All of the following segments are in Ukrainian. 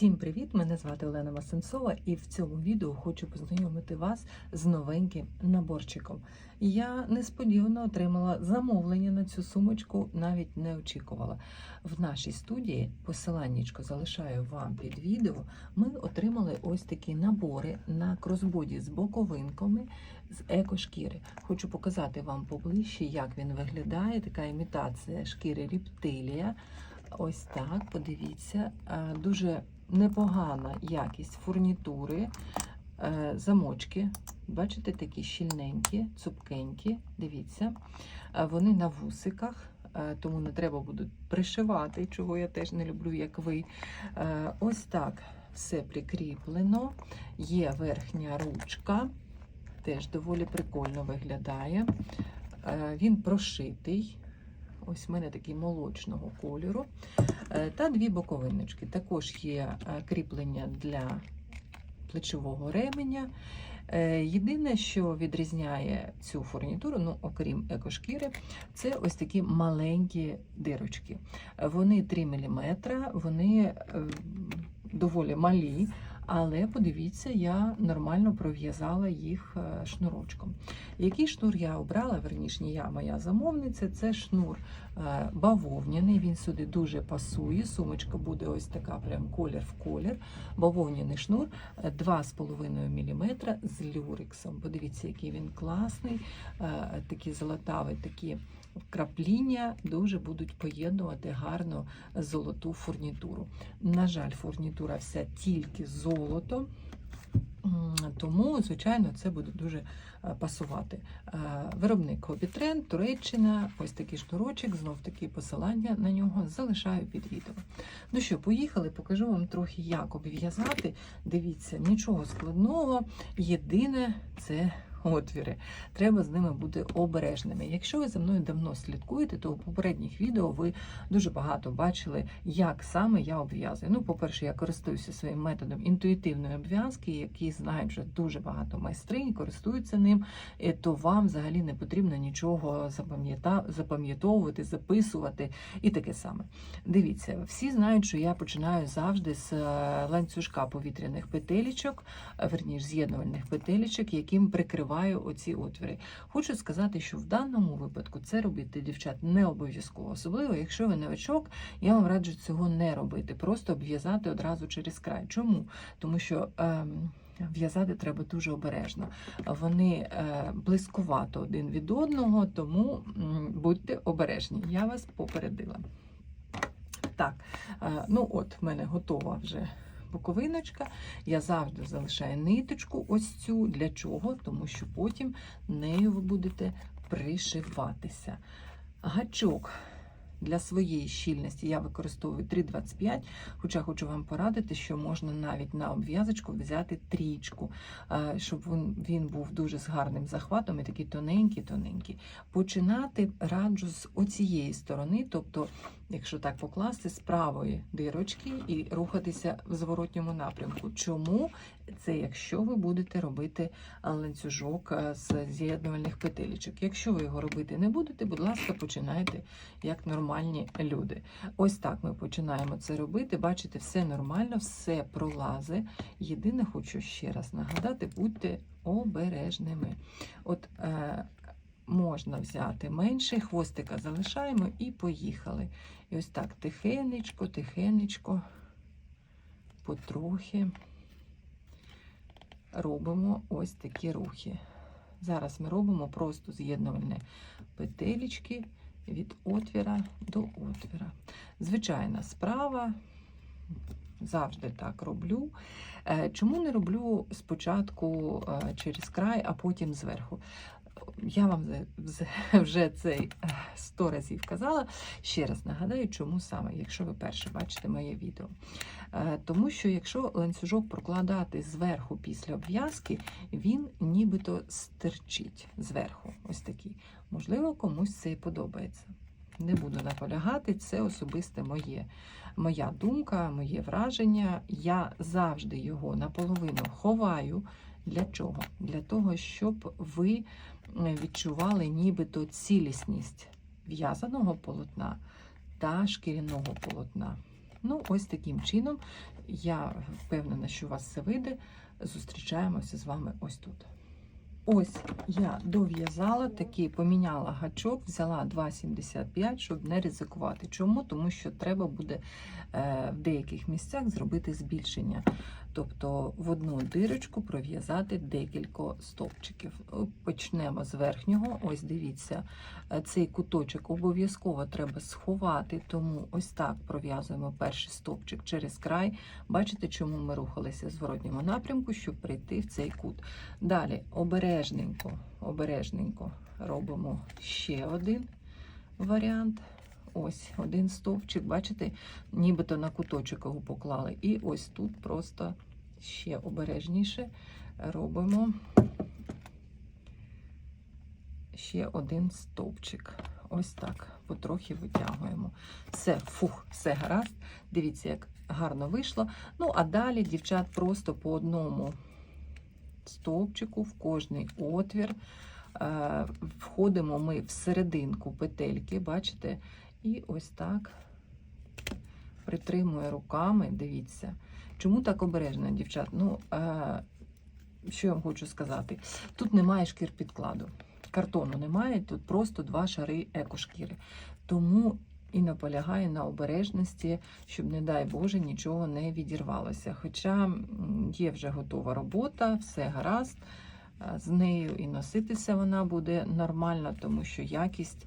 Всім привіт! Мене звати Олена Масенцова, і в цьому відео хочу познайомити вас з новеньким наборчиком. Я несподівано отримала замовлення на цю сумочку, навіть не очікувала. В нашій студії посиланнячко залишаю вам під відео. Ми отримали ось такі набори на кросбоді з боковинками з екошкіри. Хочу показати вам поближче, як він виглядає. Така імітація шкіри рептилія. Ось так, подивіться, Е, дуже непогана якість фурнітури, Е, замочки. Бачите, такі щільненькі, цупкенькі. Дивіться, Е, вони на вусиках, е, тому не треба буде пришивати, чого я теж не люблю, як ви. Ось так все прикріплено. Є верхня ручка, теж доволі прикольно виглядає. Він прошитий. Ось в мене такий молочного кольору. Е, Та дві боковиночки. Також є е, кріплення для плечового ременя. Е, Єдине, що відрізняє цю фурнітуру, ну окрім екошкіри, це ось такі маленькі дирочки. Вони 3 мм, вони доволі малі. Але подивіться, я нормально пров'язала їх е, шнурочком. Який шнур я обрала, верніше, я, моя замовниця, це шнур е, бавовняний. Він сюди дуже пасує. Сумочка буде ось така, прям колір в колір. Бавовняний шнур е, 2,5 мм з люрексом. Подивіться, який він класний, е, такі золотаві, такі крапління дуже будуть поєднувати гарно золоту фурнітуру. На жаль, фурнітура вся тільки з золотом. Тому, звичайно, це буде дуже е, пасувати. Е, Виробник Хобітренд, Туреччина, ось такий шнурочок, знов таки посилання на нього залишаю під відео. Ну що, поїхали, покажу вам трохи, як обв'язати. Дивіться, нічого складного. Єдине це отвіри. Треба з ними бути обережними. Якщо ви за мною давно слідкуєте, то у попередніх відео ви дуже багато бачили, як саме я обв'язую. Ну, по-перше, я користуюся своїм методом інтуїтивної обв'язки, який знають вже дуже багато майстринь, користуються ним, то вам взагалі не потрібно нічого запам'ятовувати, записувати і таке саме. Дивіться, всі знають, що я починаю завжди з е, ланцюжка повітряних петелечок, е, верніш з'єднувальних петелечок, яким прикриваю оці отвори. Хочу сказати, що в даному випадку це робити дівчат не обов'язково, особливо якщо ви новачок, я вам раджу цього не робити, просто обв'язати одразу через край. Чому? Тому що. Ем... В'язати треба дуже обережно. Вони е, близькувато один від одного, тому будьте обережні. Я вас попередила. Так, е, ну от в мене готова вже боковиночка. Я завжди залишаю ниточку ось цю. Для чого? Тому що потім нею ви будете пришиватися. Гачок для своєї щільності я використовую 3,25, хоча хочу вам порадити, що можна навіть на обв'язочку взяти трічку, е, щоб він, був дуже з гарним захватом і такий тоненький-тоненький. Починати раджу з оцієї сторони, тобто, якщо так покласти, з правої дирочки і рухатися в зворотньому напрямку. Чому? Це якщо ви будете робити ланцюжок е, з з'єднувальних петелечок. Якщо ви його робити не будете, будь ласка, починайте як нормальні люди. Ось так ми починаємо це робити. Бачите, все нормально, все пролазить. Єдине, хочу ще раз нагадати, будьте обережними. От е, можна взяти менший, хвостика залишаємо і поїхали. І ось так тихенечко, тихенечко, потрохи робимо ось такі рухи. Зараз ми робимо просто з'єднувальні петелечки від отвіра до отвіра. Звичайна справа, завжди так роблю. Е, Чому не роблю спочатку е, через край, а потім зверху? Я вам вже- вже це 100 разів казала. Ще раз нагадаю, чому саме, якщо ви перше бачите моє відео. Е, Тому що якщо ланцюжок прокладати зверху після обв'язки, він нібито стерчить зверху. Ось такий. Можливо, комусь це і подобається. Не буду наполягати, це особисте моє, моя думка, моє враження. Я завжди його наполовину ховаю. Для чого? Для того, щоб ви відчували нібито цілісність в'язаного полотна та шкіряного полотна. Ну, ось таким чином Я впевнена, що у вас все вийде. Зустрічаємося з вами ось тут. Ось я дов'язала такий, поміняла гачок, взяла 2,75, щоб не ризикувати. Чому? Тому що треба буде е, в деяких місцях зробити збільшення. Тобто в одну дирочку пров'язати декілька стовпчиків. Почнемо з верхнього. Ось дивіться, е, цей куточок обов'язково треба сховати, тому ось так пров'язуємо перший стовпчик через край. Бачите, чому ми рухалися в зворотньому напрямку, щоб прийти в цей кут. Далі обережненько, обережненько робимо ще один варіант. Ось один стовпчик, бачите, нібито на куточок його поклали. І ось тут просто ще обережніше робимо ще один стовпчик. Ось так, потрохи витягуємо. Все, фух, все гаразд. Дивіться, як гарно вийшло. Ну, а далі, дівчат, просто по одному стовпчику в кожний отвір. Е, Входимо ми в серединку петельки, бачите? І ось так притримує руками, дивіться. Чому так обережно, дівчат? Ну, е, що я вам хочу сказати? Тут немає шкір підкладу. Картону немає, тут просто два шари екошкіри. Тому і наполягає на обережності, щоб, не дай Боже, нічого не відірвалося. Хоча є вже готова робота, все гаразд. е, З нею і носитися вона буде нормально, тому що якість,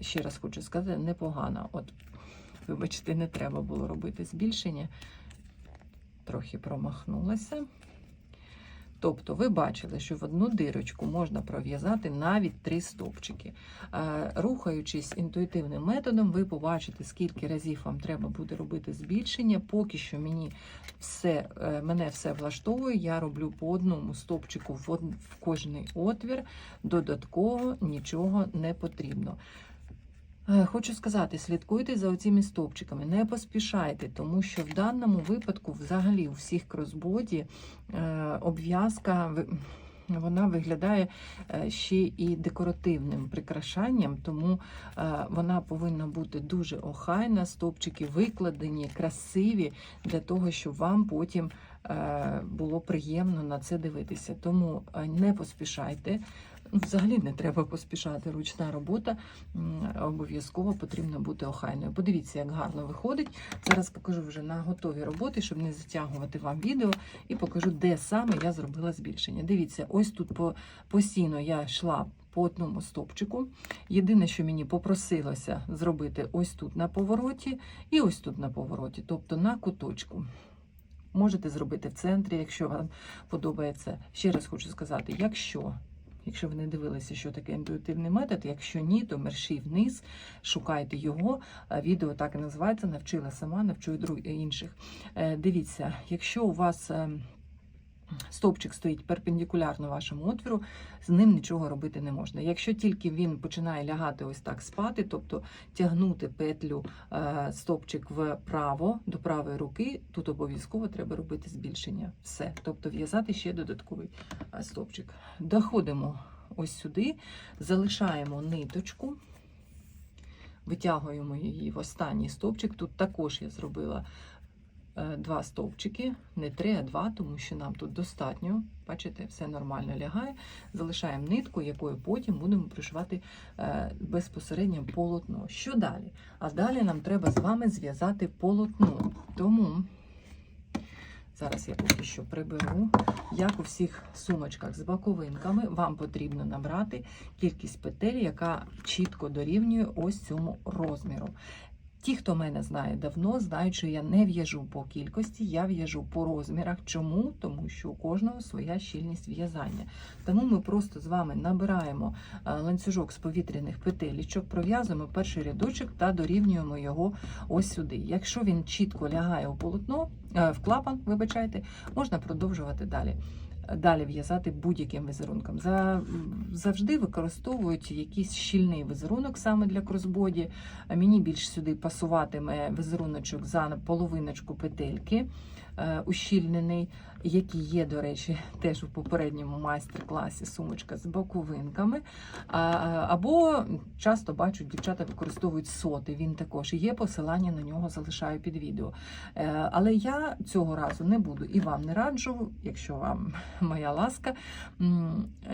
ще раз хочу сказати, непогана. От, вибачте, не треба було робити збільшення. Трохи промахнулася. Тобто, ви бачили, що в одну дирочку можна пров'язати навіть три стовпчики. Е, Рухаючись інтуїтивним методом, ви побачите, скільки разів вам треба буде робити збільшення. Поки що мені все, е, мене все влаштовує. Я роблю по одному стовпчику в кожний отвір. Додатково нічого не потрібно. Е, Хочу сказати, слідкуйте за оціми стовпчиками, не поспішайте, тому що в даному випадку, взагалі, у всіх кросбоді е, обв'язка вона виглядає е, ще і декоративним прикрашанням, тому вона повинна бути дуже охайна, стовпчики викладені, красиві, для того, щоб вам потім було приємно на це дивитися. Тому не поспішайте. Ну, Взагалі не треба поспішати. Ручна робота обов'язково потрібно бути охайною. Подивіться, як гарно виходить. Зараз покажу вже на готові роботи, щоб не затягувати вам відео, і покажу, де саме я зробила збільшення. Дивіться, ось тут по, постійно я йшла по одному стопчику. Єдине, що мені попросилося зробити ось тут на повороті і ось тут на повороті, тобто на куточку. Можете зробити в центрі, якщо вам подобається. Ще раз хочу сказати, якщо Якщо ви не дивилися, що таке інтуїтивний метод, якщо ні, то мерші вниз, шукайте його. Відео так і називається Навчила сама, навчу інших. Е, Дивіться, якщо у вас е, стовпчик стоїть перпендикулярно вашому отвіру, з ним нічого робити не можна. Якщо тільки він починає лягати ось так спати, тобто тягнути петлю е, стовпчик вправо до правої руки, тут обов'язково треба робити збільшення. Все, тобто в'язати ще додатковий е, стовпчик. Доходимо ось сюди, залишаємо ниточку. Витягуємо її в останній стовпчик. Тут також я зробила два стовпчики, не три, а два, тому що нам тут достатньо. Бачите, все нормально лягає. Залишаємо нитку, якою потім будемо пришивати е, безпосередньо полотно. Що далі? А далі нам треба з вами зв'язати полотно. Тому зараз я поки що приберу. Як у всіх сумочках з боковинками, вам потрібно набрати кількість петель, яка чітко дорівнює ось цьому розміру. Ті, хто мене знає давно, знають, що я не в'яжу по кількості, я в'яжу по розмірах. Чому? Тому що у кожного своя щільність в'язання. Тому ми просто з вами набираємо е, ланцюжок з повітряних петелічок, пров'язуємо перший рядочок та дорівнюємо його ось сюди. Якщо він чітко лягає у полотно, е, в клапан, вибачайте, можна продовжувати далі. Далі в'язати будь-яким візерунком. За, завжди використовують якийсь щільний візерунок саме для кросбоді. Мені більш сюди пасуватиме візеруночок за половиночку петельки. Е, ущільнений, який є, до речі, теж у попередньому майстер-класі сумочка з боковинками. Або часто бачу, дівчата використовують соти. Він також є. Посилання на нього залишаю під відео. Е, але я цього разу не буду і вам не раджу, якщо вам моя ласка,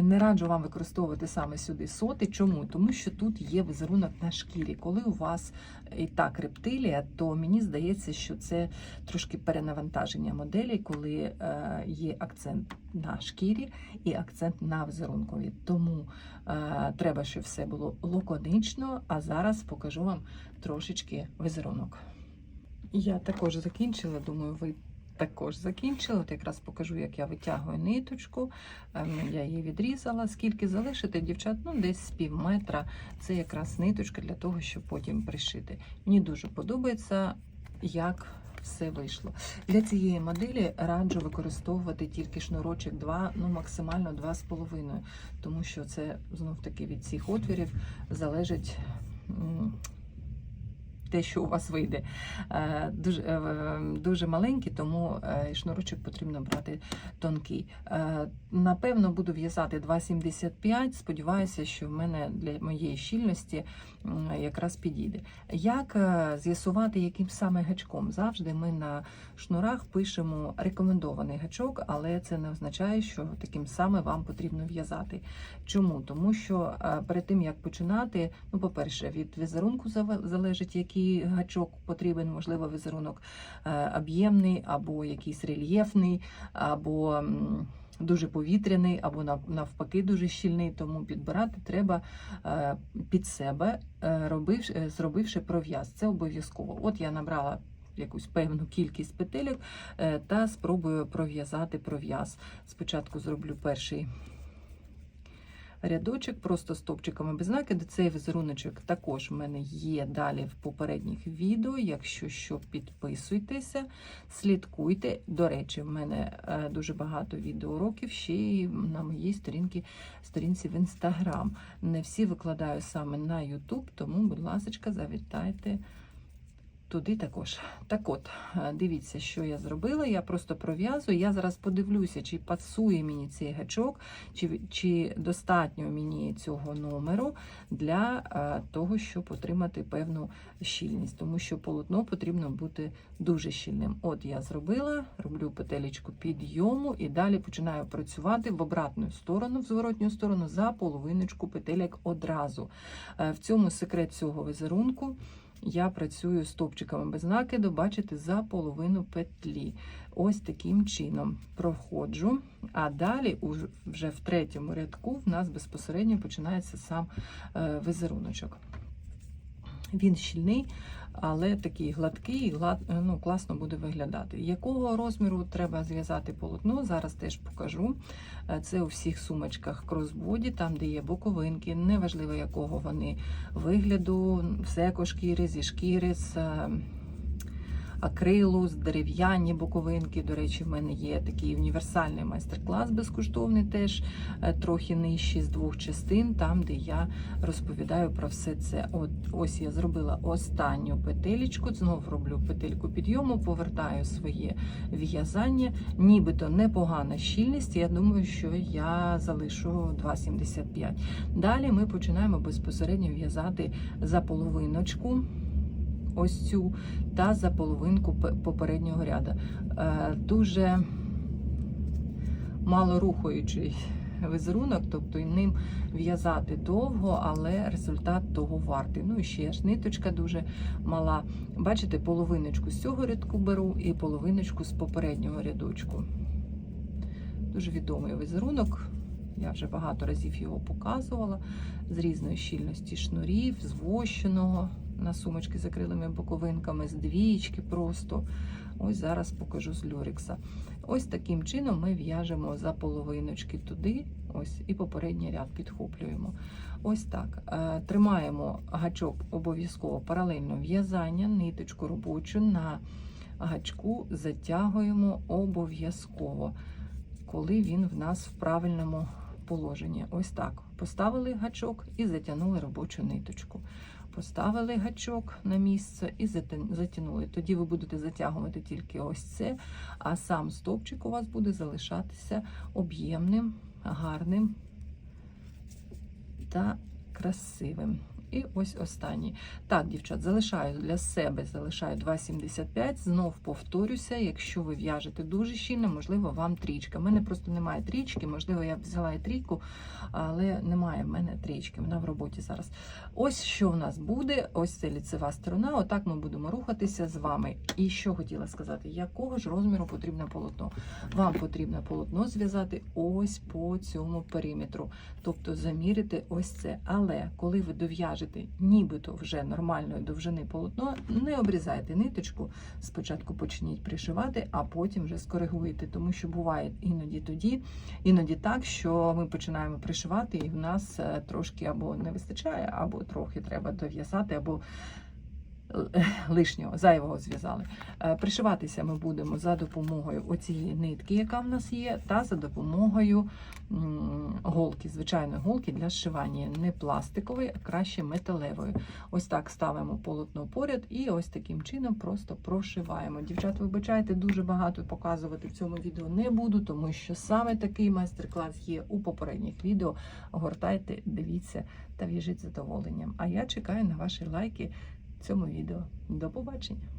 не раджу вам використовувати саме сюди соти. Чому? Тому що тут є візерунок на шкірі. Коли у вас і так рептилія, то мені здається, що це трошки перенавантаження моделі, коли е, є акцент на шкірі і акцент на візерункові. Тому е, треба, щоб все було лаконично. А зараз покажу вам трошечки візерунок. Я також закінчила, думаю, ви також закінчили. От якраз покажу, як я витягую ниточку. Ем, Я її відрізала. Скільки залишити, дівчат, ну десь з пів метра. Це якраз ниточка для того, щоб потім пришити. Мені дуже подобається, як все вийшло. Для цієї моделі раджу використовувати тільки шнурочок 2, ну максимально 2,5, тому що це знов таки від цих отвірів залежить. Те, що у вас вийде, Е, дуже, е, дуже маленький, тому е, шнурочок потрібно брати тонкий. Напевно, буду в'язати 2,75. Сподіваюся, що в мене для моєї щільності якраз підійде. Як з'ясувати, яким саме гачком? Завжди ми на шнурах пишемо рекомендований гачок, але це не означає, що таким саме вам потрібно в'язати. Чому? Тому що перед тим як починати, ну, по-перше, від візерунку залежить, який гачок потрібен, можливо, візерунок е, об'ємний, або якийсь рельєфний, або дуже повітряний, або навпаки дуже щільний. Тому підбирати треба е, під себе, е, робивши, зробивши пров'яз. Це обов'язково. От я набрала. Якусь певну кількість петелек е, та спробую пров'язати пров'яз. Спочатку зроблю перший рядочок, просто стовпчиками без накиду. Цей візеруночок також в мене є далі в попередніх відео. Якщо що, підписуйтеся, слідкуйте. До речі, в мене е, дуже багато відеоуроків ще й на моїй сторінці, сторінці в інстаграм. Не всі викладаю саме на Ютуб, тому, будь ласка, завітайте. Туди також. Так от, е, дивіться, що я зробила. Я просто пров'язую. Я зараз подивлюся, чи пасує мені цей гачок, чи, чи достатньо мені цього номеру для е, того, щоб отримати певну щільність. Тому що полотно потрібно бути дуже щільним. От я зробила, роблю петелечку підйому і далі починаю працювати в обратну сторону, в зворотню сторону, за половиночку петелек одразу. Е, В цьому секрет цього візерунку. Я працюю стовпчиками без накиду, бачите, за половину петлі. Ось таким чином проходжу. А далі, вже в третьому рядку, в нас безпосередньо починається сам е, візеруночок. Він щільний, але такий гладкий глад, е, ну, класно буде виглядати. Якого розміру треба зв'язати полотно, зараз теж покажу. Е, Це у всіх сумочках кросбоді, там, де є боковинки, неважливо якого вони вигляду, все екошкіри, зі шкіри, з е, акрилу, з дерев'яні боковинки. До речі, в мене є такий універсальний майстер-клас безкоштовний, теж е, трохи нижчий з двох частин, там, де я розповідаю про все це. От ось я зробила останню петелечку, знову роблю петельку підйому, повертаю своє в'язання, нібито непогана щільність. Я думаю, що я залишу 2,75. Далі ми починаємо безпосередньо в'язати за половиночку. Ось цю та за половинку попереднього ряду. Е, Дуже малорухаючий візерунок, тобто ним в'язати довго, але результат того вартий. Ну і ще ж ниточка дуже мала. Бачите, половиночку з цього рядку беру і половиночку з попереднього рядочку. Дуже відомий візерунок. Я вже багато разів його показувала з різної щільності шнурів, з вощеного на сумочки з акрилими боковинками, з двієчки просто. Ось зараз покажу з люрікса. Ось таким чином ми в'яжемо за половиночки туди, ось і попередній ряд підхоплюємо. Ось так. Е, Тримаємо гачок обов'язково паралельно в'язання, ниточку робочу на гачку затягуємо обов'язково, коли він в нас в правильному положенні. Ось так. Поставили гачок і затягнули робочу ниточку. Поставили гачок на місце і затя- затягнули. Тоді ви будете затягувати тільки ось це, а сам стовпчик у вас буде залишатися об'ємним, гарним та красивим. І ось останній. Так, дівчат, залишаю для себе, залишаю 2,75. Знов повторюся, якщо ви в'яжете дуже щільно, можливо, вам трічка. У мене просто немає трічки, можливо, я б взяла і трійку, але немає в мене трічки, вона в роботі зараз. Ось що в нас буде, ось це ліцева сторона. Отак ми будемо рухатися з вами. І що хотіла сказати, якого ж розміру потрібне полотно? Вам потрібно полотно зв'язати ось по цьому периметру, тобто замірити ось це. Але коли ви дов'яжете нібито вже нормальної довжини полотно, не обрізайте ниточку. Спочатку почніть пришивати, а потім вже скоригуйте, тому що буває іноді тоді, іноді так, що ми починаємо пришивати, і в нас е, трошки або не вистачає, або трохи треба дов'язати, або лишнього, зайвого зв'язали. Е, Пришиватися ми будемо за допомогою оцієї нитки, яка в нас є, та за допомогою голки, звичайної голки для зшивання, не пластикової, а краще металевої. Ось так ставимо полотно поряд і ось таким чином просто прошиваємо. Дівчат, вибачайте, дуже багато показувати в цьому відео не буду, тому що саме такий майстер-клас є у попередніх відео. Гортайте, дивіться та в'яжіть задоволенням. А я чекаю на ваші лайки цьому відео. До побачення!